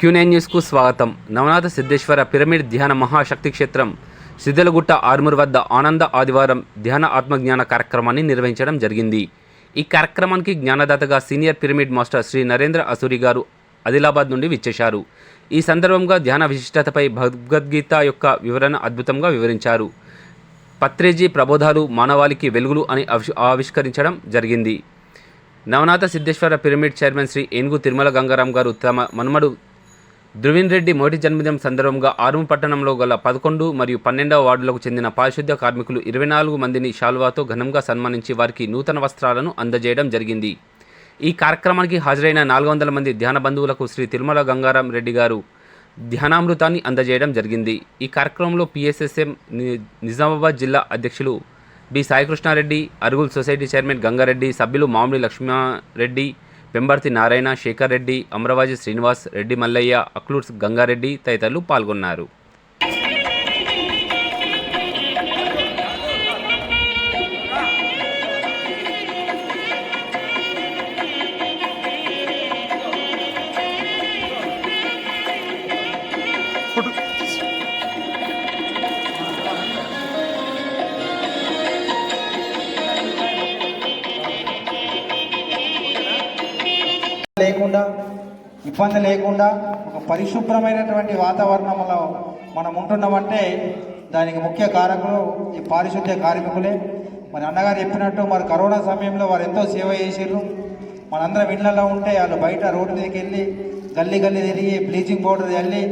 Quinine న్యూస్కు స్వాగతం. Navanatha Siddheshwara pyramid ధ్యాన మహాశక్తి క్షేత్రం సిద్ధలగుట్ట ఆర్మూర్ వద్ద ఆనంద ఆదివారం ధ్యాన ఆత్మజ్ఞాన కార్యక్రమాన్ని నిర్వహించడం జరిగింది. ఈ కార్యక్రమానికి జ్ఞానదాతగా senior pyramid master Shri Narendra Asuri గారు ఆదిలాబాద్ నుండి విచ్చేశారు. ఈ సందర్భంగా ధ్యాన విశిష్టతపై భగవద్గీత యొక్క వివరణ అద్భుతంగా వివరించారు. పత్రేజీ ప్రబోధాలు మానవాళికి వెలుగులు అని ఆవిష్- ఆవిష్కరించడం జరిగింది. నవనాథ సిద్ధేశ్వర పిరమిడ్ చైర్మన్ శ్రీ ఏనుగు తిరుమల గంగారాం గారు తమ మనుమడు ధ్రువీన్ రెడ్డి మొదటి జన్మదినం సందర్భంగా ఆరుము పట్టణంలో గల పదకొండు మరియు పన్నెండవ వార్డులకు చెందిన పారిశుద్ధ్య కార్మికులు ఇరవై నాలుగు మందిని శాల్వాతో ఘనంగా సన్మానించి వారికి నూతన వస్త్రాలను అందజేయడం జరిగింది. ఈ కార్యక్రమానికి హాజరైన నాలుగు వందల మంది ధ్యాన బంధువులకు శ్రీ తిరుమల గంగారాం రెడ్డి గారు ధ్యానామృతాన్ని అందజేయడం జరిగింది. ఈ కార్యక్రమంలో పిఎస్ఎస్ఎం ని- నిజామాబాద్ జిల్లా అధ్యక్షులు B Sai Krishna Reddy Arugul society chairman Ganga Reddy సభ్యులు మామిడి లక్ష్మారెడ్డి పెంబర్తి నారాయణ శేఖర్ రెడ్డి అమరవాజి శ్రీనివాస్ రెడ్డి మల్లయ్య అక్లూర్స్ గంగారెడ్డి తదితరులు పాల్గొన్నారు. లేకుండా ఇబ్బంది లేకుండా ఒక పరిశుభ్రమైనటువంటి వాతావరణంలో మనం ఉంటున్నామంటే దానికి ముఖ్య కారకులు ఈ పారిశుద్ధ్య కార్మికులే. మరి అన్నగారు చెప్పినట్టు మరి కరోనా సమయంలో వారు ఎంతో సేవ చేసారు మనందరం ఇళ్ళలో ఉంటే వాళ్ళు బయట రోడ్డు మీదకి వెళ్ళి గల్లీ గల్లీ తిరిగి బ్లీచింగ్ పౌడర్ చల్లి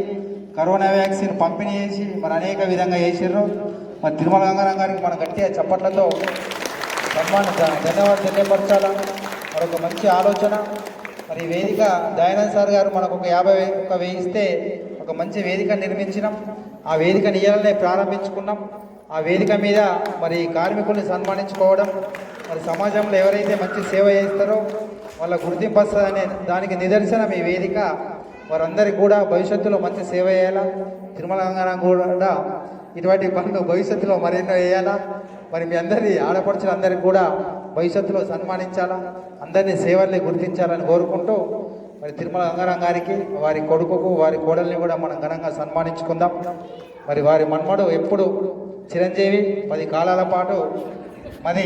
కరోనా వ్యాక్సిన్ పంపిణీ చేసి మరి అనేక విధంగా చేసారు మరి తిరుమల గంగారాం గారికి మన గట్టిగా చప్పట్లతో సన్మాన ధన్యవాదాలు తెలియపరచాలా? మరొక మంచి ఆలోచన. మరి వేదిక దయానంద్ సార్ గారు మనకు ఒక యాభై ఒక వేయిస్తే ఒక మంచి వేదిక నిర్మించినాం. ఆ వేదిక నియాలనే ప్రారంభించుకున్నాం. ఆ వేదిక మీద మరి కార్మికుల్ని సన్మానించుకోవడం మరి సమాజంలో ఎవరైతే మంచి సేవ చేస్తారో వాళ్ళ గుర్తింపు వస్తుందనే దానికి నిదర్శనం ఈ వేదిక. వారందరికీ కూడా భవిష్యత్తులో మంచి సేవ చేయాలా? తిరుమల గంగారాం కూడా ఇటువంటి పనులు భవిష్యత్తులో మరెన్నో వేయాలా మరి మీ అందరి ఆడపడుచులందరికీ కూడా భవిష్యత్తులో సన్మానించాలా? అందరినీ సేవల్ని గుర్తించాలని కోరుకుంటూ మరి తిరుమల గంగారాం గారికి వారి కొడుకుకు వారి కోడల్ని కూడా మనం ఘనంగా సన్మానించుకుందాం. మరి వారి మన్మడు ఎప్పుడు చిరంజీవి పది కాలాల పాటు మరి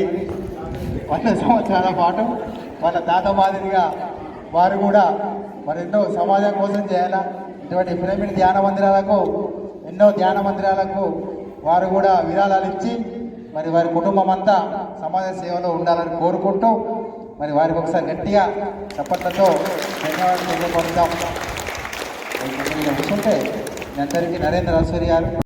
వంద సంవత్సరాల పాటు వాళ్ళ తాత మాదిరిగా వారు కూడా మరి ఎన్నో సమాజం కోసం చేయాలా? ఇటువంటి పిరమిడ్ ధ్యాన మందిరాలకు ఎన్నో ధ్యాన మందిరాలకు వారు కూడా విరాళాలు ఇచ్చి మరి వారి కుటుంబం అంతా సమాజ సేవలో ఉండాలని కోరుకుంటూ మరి వారికి ఒకసారి గట్టిగా చప్పట్లతో ధన్యవాదాలు తెలియపరుద్దాం. కూర్చుంటే అందరికీ నరేంద్ర అసూరి గారు.